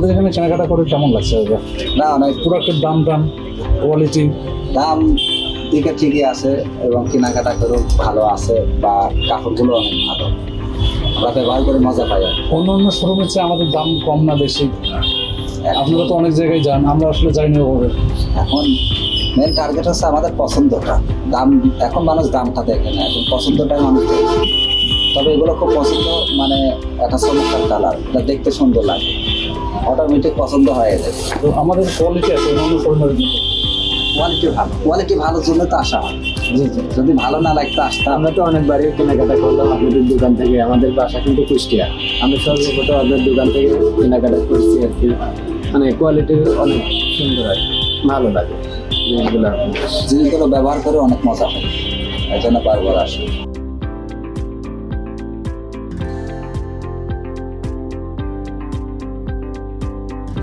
আমাদের এখানে কেনাকাটা করে কেমন লাগছে? না অনেক প্রোডাক্টের দাম টাম কোয়ালিটি দাম দিকে ঠিকই আছে এবং কেনাকাটা করেও ভালো আছে বা কাপড়গুলো অনেক ভালো। আমরা ব্যবহার করে মজা পাই অন্য অন্য শোরুমের চেয়ে আমাদের দাম কম না বেশি। আপনারা তো অনেক জায়গায় যান আমরা আসলে যাই না ওভাবে। এখন মেন টার্গেট হচ্ছে আমাদের পছন্দটা। দাম এখন মানুষ দামটা দেখে না এখন পছন্দটাই মানুষ তবে এগুলো খুব পছন্দ মানে একটা চমৎকার কালার এটা দেখতে সুন্দর লাগে। অটোমেটিক পছন্দ হয়ে যায় তো আমাদের কোয়ালিটি আছে অন্য শোরুমের কোয়ালিটি ভালো কোয়ালিটি ভালোর জন্য তো আসা। হয় জি জি। যদি ভালো না লাগতো আসতাম। আমরা তো অনেকবারই কেনাকাটা করলাম আপনাদের দোকান থেকে আমাদের বাসা কিন্তু কুষ্টিয়া। আমি সর্বপ্রথম আপনার দোকান থেকে কেনাকাটা করছি আর কি। মানে কোয়ালিটি অনেক সুন্দর আর কি ভালো লাগে। জিনিসগুলো জিনিসগুলো ব্যবহার করে অনেক মজা হয়। এই জন্য বারবার আসে।